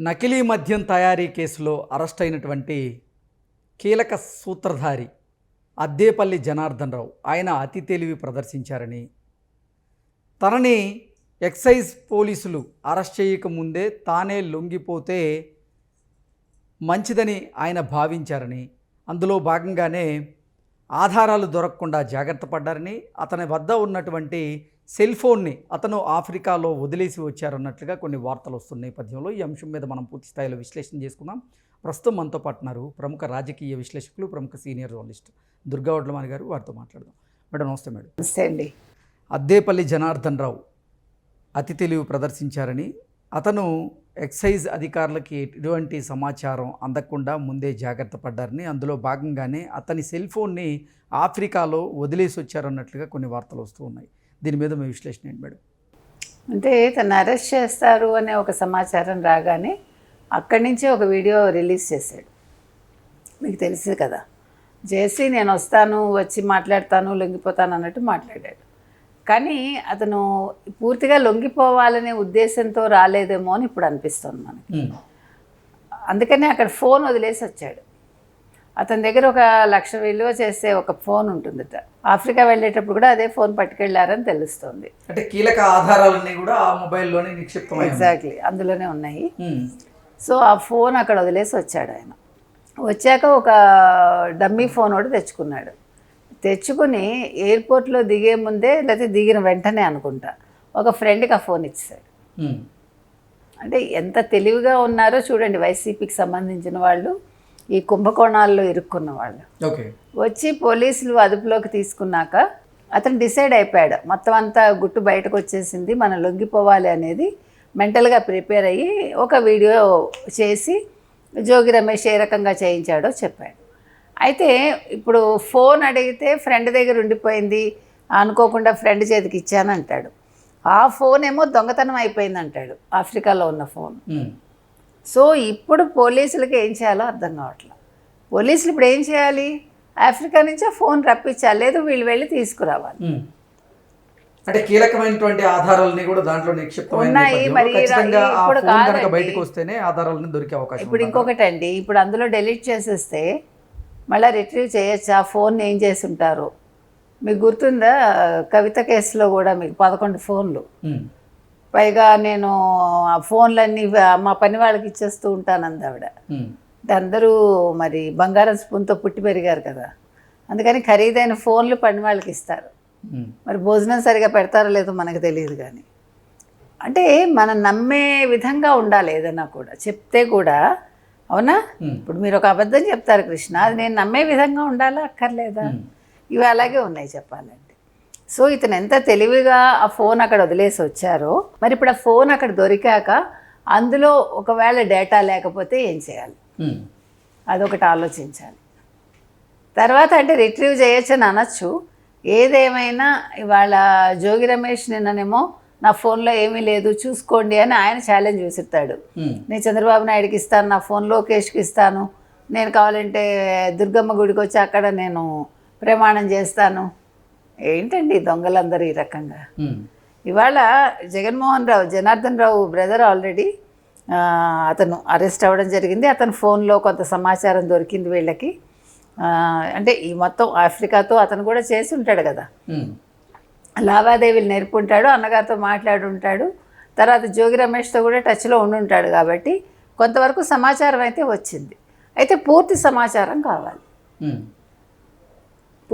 నకిలీ మద్యం తయారీ కేసులో అరెస్ట్ అయినటువంటి కీలక సూత్రధారి అద్దేపల్లి జనార్దన్ రావు. ఆయన అతి తెలివి ప్రదర్శించారని. తనని ఎక్సైజ్ పోలీసులు అరెస్ట్ చేయకముందే తానే లొంగిపోతే మంచిదని ఆయన భావించారని. అందులో భాగంగానే ఆధారాలు దొరకకుండా జాగ్రత్త పడ్డారని. అతని వద్ద ఉన్నటువంటి సెల్ ఫోన్ని అతను ఆఫ్రికాలో వదిలేసి వచ్చారన్నట్లుగా కొన్ని వార్తలు వస్తున్న నేపథ్యంలో ఈ అంశం మీద మనం పూర్తి స్థాయిలో విశ్లేషణ చేసుకుందాం. ప్రస్తుతం మనతో పాటు ఉన్నారు ప్రముఖ రాజకీయ విశ్లేషకులు ప్రముఖ సీనియర్ జర్నలిస్ట్ దుర్గా వడ్లమాని గారు. వారితో మాట్లాడదాం. మేడం నమస్తే మేడం. నమస్తే అండి. అద్దేపల్లి జనార్దన్ రావు అతి తెలివి ప్రదర్శించారని అతను ఎక్సైజ్ అధికారులకి ఎటువంటి సమాచారం అందకుండా ముందే జాగ్రత్త పడ్డారని అందులో భాగంగానే అతని సెల్ ఫోన్ని ఆఫ్రికాలో వదిలేసి వచ్చారన్నట్లుగా కొన్ని వార్తలు వస్తూ ఉన్నాయి. దీని మీద మీ విశ్లేషణ ఏంటి మేడం? అంటే తను అరెస్ట్ చేస్తారు అనే ఒక సమాచారం రాగానే అక్కడి నుంచే ఒక వీడియో రిలీజ్ చేశాడు. మీకు తెలిసింది కదా. చేసి నేను వస్తాను వచ్చి మాట్లాడతాను లొంగిపోతాను అన్నట్టు మాట్లాడాడు. కానీ అతను పూర్తిగా లొంగిపోవాలనే ఉద్దేశంతో రాలేదేమో అని ఇప్పుడు అనిపిస్తుంది మనకి. అందుకనే అక్కడ ఫోన్ వదిలేసి వచ్చాడు. అతని దగ్గర ఒక లక్ష విలువ చేసే ఒక ఫోన్ ఉంటుందట. ఆఫ్రికా వెళ్ళేటప్పుడు కూడా అదే ఫోన్ పట్టుకెళ్ళారని తెలుస్తుంది. అంటే కీలక ఆధారాలన్నీ కూడా ఆ మొబైల్లోనే నిక్షిప్తమై ఎగ్జాక్ట్లీ అందులోనే ఉన్నాయి. ఉమ్. సో ఆ ఫోన్ అక్కడ వదిలేసి వచ్చాడు ఆయన. వచ్చాక ఒక డమ్మీ ఫోన్ ఒకటి తెచ్చుకున్నాడు. తెచ్చుకుని ఎయిర్పోర్ట్లో దిగే ముందే లేకపోతే దిగిన వెంటనే అనుకుంటా. ఒక ఫ్రెండ్కి ఆ ఫోన్ ఇచ్చాడు ఉమ్. అంటే ఎంత తెలివిగా ఉన్నారో చూడండి వైసీపీకి సంబంధించిన వాళ్ళు. ఈ కుంభకోణాల్లో ఇరుక్కున్న వాళ్ళు. ఓకే. వచ్చి పోలీసులు అదుపులోకి తీసుకున్నాక అతను డిసైడ్ అయిపోయాడు. మొత్తం అంతా గుట్టు బయటకు వచ్చేసింది మనం లొంగిపోవాలి అనేది మెంటల్గా ప్రిపేర్ అయ్యి ఒక వీడియో చేసి జోగి రమేష్ ఏ రకంగా చేయించాడో చెప్పాడు. అయితే ఇప్పుడు ఫోన్ అడిగితే ఫ్రెండ్ దగ్గర ఉండిపోయింది అనుకోకుండా ఫ్రెండ్ చేతికి ఇచ్చాను అంటాడు ఆ ఫోన్ ఏమో దొంగతనం అయిపోయింది అంటాడు ఆఫ్రికాలో ఉన్న ఫోన్. సో ఇప్పుడు పోలీసులకి ఏం చేయాలో అర్థం కావట్లేదు పోలీసులు ఇప్పుడు ఏం చేయాలి? ఆఫ్రికా నుంచి ఫోన్ రప్పించాలి. లేదు వీళ్ళు వెళ్ళి తీసుకురావాలి. అంటే కీలకమైనటువంటి ఆధారాలని కూడా దాంట్లో ఉన్నాయి, మరి ఇప్పుడు. బయటకు వస్తేనే ఆధారాలను దొరికే అవకాశం ఇప్పుడు? ఇంకొకటి అండి ఇప్పుడు అందులో డెలీట్ చేసేస్తే మళ్ళీ రిట్రీవ్ చేయొచ్చు? ఆ ఫోన్ ఏం చేసి ఉంటారు మీకు గుర్తుందా? కవిత కేసులో కూడా మీకు పదకొండు ఫోన్లు. పైగా నేను ఆ ఫోన్లన్నీ మా పని వాళ్ళకి ఇచ్చేస్తూ ఉంటానంది ఆవిడ. ఉమ్. అంటే అందరూ మరి బంగారం స్పూన్తో పుట్టి పెరిగారు కదా. అందుకని ఖరీదైన ఫోన్లు పని వాళ్ళకి ఇస్తారు. మరి భోజనం సరిగా పెడతారో లేదో మనకు తెలియదు కానీ. అంటే మనం నమ్మే విధంగా ఉండాలి ఏదైనా కూడా. చెప్తే కూడా అవునా. ఇప్పుడు మీరు ఒక అబద్ధం చెప్తారు కృష్ణ అది నేను నమ్మే విధంగా ఉండాలా? అక్కర్లేదా. ఇవి అలాగే ఉన్నాయి చెప్పాలంటే. సో ఇతను ఎంత తెలివిగా ఆ ఫోన్ అక్కడ వదిలేసి వచ్చారో మరి ఇప్పుడు ఆ ఫోన్ అక్కడ దొరికాక అందులో ఒకవేళ డేటా లేకపోతే ఏం చేయాలి. అదొకటి ఆలోచించాలి. తర్వాత అంటే రిట్రీవ్ చేయొచ్చని అనొచ్చు. ఏదేమైనా ఇవాళ జోగి రమేష్ నిన్ననేమో నా ఫోన్లో ఏమీ లేదు చూసుకోండి అని ఆయన ఛాలెంజ్ విసురుతాడు. ఉమ్. నేను చంద్రబాబు నాయుడుకి ఇస్తాను నా ఫోన్ లోకేష్కి ఇస్తాను. నేను కావాలంటే దుర్గమ్మ గుడికి వచ్చి అక్కడ నేను ప్రమాణం చేస్తాను. ఏంటండి దొంగలందరూ ఈ రకంగా. ఇవాళ జగన్మోహన్ రావు జనార్దన్ రావు బ్రదర్ ఆల్రెడీ అతను అరెస్ట్ అవ్వడం జరిగింది. అతని ఫోన్లో కొంత సమాచారం దొరికింది వీళ్ళకి. అంటే ఈ మొత్తం ఆఫ్రికాతో అతను కూడా చేసి ఉంటాడు కదా. లావాదేవీలు నేర్పుంటాడు అన్నగారితో మాట్లాడి ఉంటాడు తర్వాత జోగి రమేష్తో కూడా టచ్లో ఉండి ఉంటాడు కాబట్టి కొంతవరకు సమాచారం అయితే వచ్చింది. అయితే పూర్తి సమాచారం కావాలి.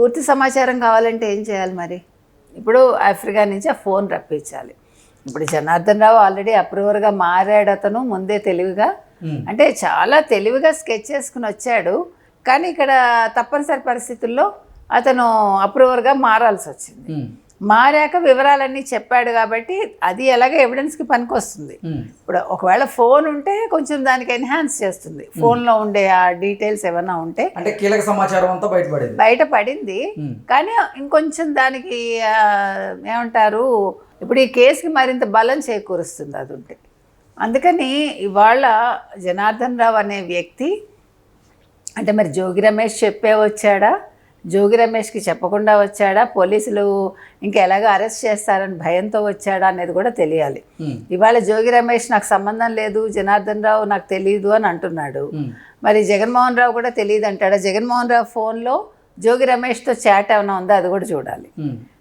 పూర్తి సమాచారం కావాలంటే ఏం చేయాలి మరి? ఇప్పుడు ఆఫ్రికా నుంచి ఆ ఫోన్ రప్పించాలి. ఇప్పుడు జనార్దన్ రావు ఆల్రెడీ అప్రూవర్గా మారాడు అతను ముందే తెలివిగా. అంటే చాలా తెలివిగా స్కెచ్ చేసుకుని వచ్చాడు. కానీ ఇక్కడ తప్పనిసరి పరిస్థితుల్లో అతను అప్రూవర్గా మారాల్సి వచ్చింది. మారాక వివరాలన్నీ చెప్పాడు కాబట్టి అది ఎలాగ ఎవిడెన్స్కి పనికొస్తుంది. ఇప్పుడు ఒకవేళ ఫోన్ ఉంటే కొంచెం దానికి ఎన్హాన్స్ చేస్తుంది. ఫోన్లో ఉండే ఆ డీటెయిల్స్ ఏమైనా ఉంటే అంటే కీలక సమాచారం అంతా బయటపడేది. బయట పడింది. ఉమ్. కానీ ఇంకొంచెం దానికి ఏమంటారు ఇప్పుడు ఈ కేసుకి మరింత బలం చేకూరుస్తుంది అది ఉంటే. అందుకని ఇవాళ జనార్దన్ రావు అనే వ్యక్తి అంటే మరి జోగి రమేష్ చెప్పే వచ్చాడా? జోగి రమేష్కి చెప్పకుండా వచ్చాడా? పోలీసులు ఇంకా ఎలాగ అరెస్ట్ చేస్తారని భయంతో వచ్చాడా అనేది కూడా తెలియాలి. ఇవాళ జోగి రమేష్ నాకు సంబంధం లేదు జనార్దన్ రావు నాకు తెలియదు అని అంటున్నాడు. మరి జగన్మోహన్ రావు కూడా తెలియదు అంటాడా? జగన్మోహన్ రావు ఫోన్లో జోగి రమేష్తో చాట్ ఏమైనా ఉందో? అది కూడా చూడాలి.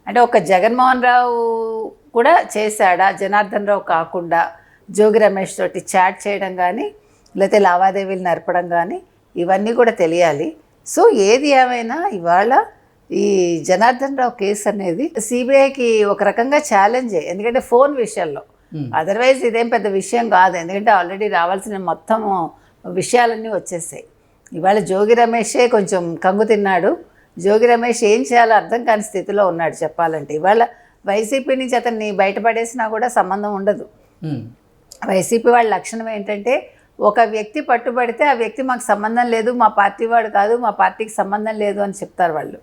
అంటే ఒక జగన్మోహన్ రావు కూడా చేశాడా? జనార్దన్ రావు కాకుండా జోగి రమేష్ తోటి చాట్ చేయడం కానీ లేకపోతే లావాదేవీలు నడపడం కానీ ఇవన్నీ కూడా తెలియాలి. సో ఏది ఏమైనా ఇవాళ ఈ జనార్దన్ రావు కేసు అనేది సిబిఐకి ఒక రకంగా ఛాలెంజే ఎందుకంటే ఫోన్ విషయంలో. అదర్వైజ్ ఇదేం పెద్ద విషయం కాదు. ఎందుకంటే ఆల్రెడీ రావాల్సిన మొత్తం విషయాలన్నీ వచ్చేసాయి. ఇవాళ జోగి రమేషే కొంచెం కంగు తిన్నాడు. జోగి రమేష్ ఏం చేయాలో అర్థం కాని స్థితిలో ఉన్నాడు చెప్పాలంటే. ఇవాళ వైసీపీ నుంచి అతన్ని బయటపడేసినా కూడా సంబంధం ఉండదు. ఉమ్, వైసీపీ వాళ్ళ లక్షణం ఏంటంటే ఒక వ్యక్తి పట్టుబడితే ఆ వ్యక్తి మాకు సంబంధం లేదు మా పార్టీ వాడు కాదు మా పార్టీకి సంబంధం లేదు అని చెప్తారు వాళ్ళు.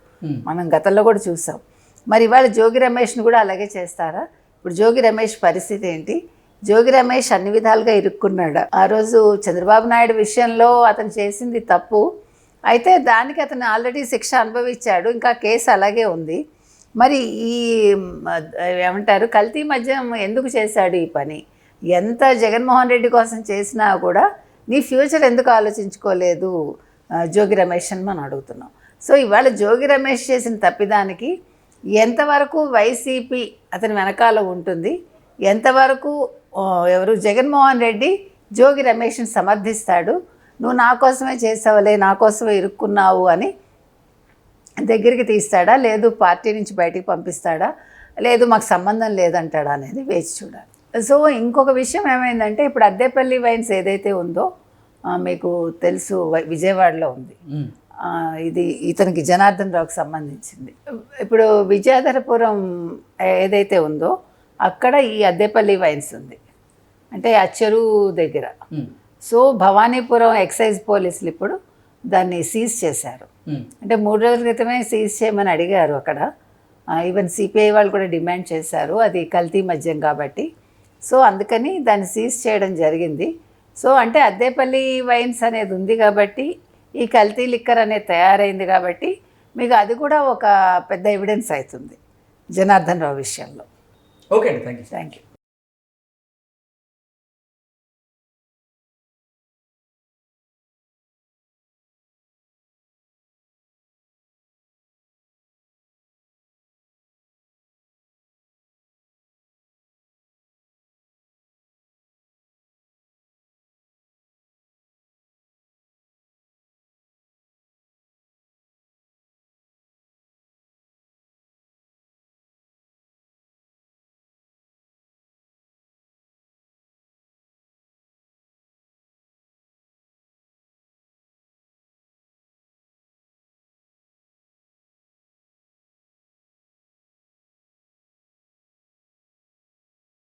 మనం గతంలో కూడా చూసాం. మరి ఇవాళ జోగి రమేష్ని కూడా అలాగే చేస్తారా? ఇప్పుడు జోగి రమేష్ పరిస్థితి ఏంటి? జోగి రమేష్ అన్ని విధాలుగా ఇరుక్కున్నాడు? ఆ రోజు చంద్రబాబు నాయుడు విషయంలో అతను చేసింది తప్పు. అయితే దానికి అతను ఆల్రెడీ శిక్ష అనుభవించాడు ఇంకా కేసు అలాగే ఉంది. మరి ఈ ఏమంటారు కల్తీ మద్యం ఎందుకు చేశాడు ఈ పని? ఎంత జగన్మోహన్ రెడ్డి కోసం చేసినా కూడా నీ ఫ్యూచర్ ఎందుకు ఆలోచించుకోలేదు జోగి రమేష్ అని మనం అడుగుతున్నాం. సో ఇవాళ జోగి రమేష్ చేసిన తప్పిదానికి ఎంతవరకు వైసీపీ అతని వెనకాల ఉంటుంది ఎంతవరకు ఎవరు జగన్మోహన్ రెడ్డి జోగి రమేష్ని సమర్థిస్తాడు నువ్వు నా కోసమే చేసావులే నా కోసమే ఇరుక్కున్నావు అని దగ్గరికి తీస్తాడా లేదు పార్టీ నుంచి బయటికి పంపిస్తాడా లేదు మాకు సంబంధం లేదంటాడా అనేది వేచి చూడాలి. సో ఇంకొక విషయం ఏమైందంటే ఇప్పుడు అద్దెపల్లి వైన్స్ ఏదైతే ఉందో మీకు తెలుసు విజయవాడలో ఉంది. ఇది ఇతనికి జనార్దన్ రావుకి సంబంధించింది. ఇప్పుడు విజయధరపురం ఏదైతే ఉందో అక్కడ ఈ అద్దెపల్లి వైన్స్ ఉంది. అంటే చెరువు దగ్గర. సో భవానీపురం ఎక్సైజ్ పోలీసులు ఇప్పుడు దాన్ని సీజ్ చేశారు. అంటే మూడు రోజుల క్రితమే సీజ్ చేయమని అడిగారు అక్కడ. ఈవెన్ సిపిఐ వాళ్ళు కూడా డిమాండ్ చేశారు. అది కల్తీ మద్యం కాబట్టి సో అందుకని దాన్ని సీజ్ చేయడం జరిగింది. సో అంటే అద్దేపల్లి వైన్స్ అనేది ఉంది కాబట్టి ఈ కల్తీ లిక్కర్ అనేది తయారైంది కాబట్టి మీకు అది కూడా ఒక పెద్ద ఎవిడెన్స్ అవుతుంది జనార్దన్ రావు విషయంలో. ఓకే అండి థ్యాంక్ యూ థ్యాంక్ యూ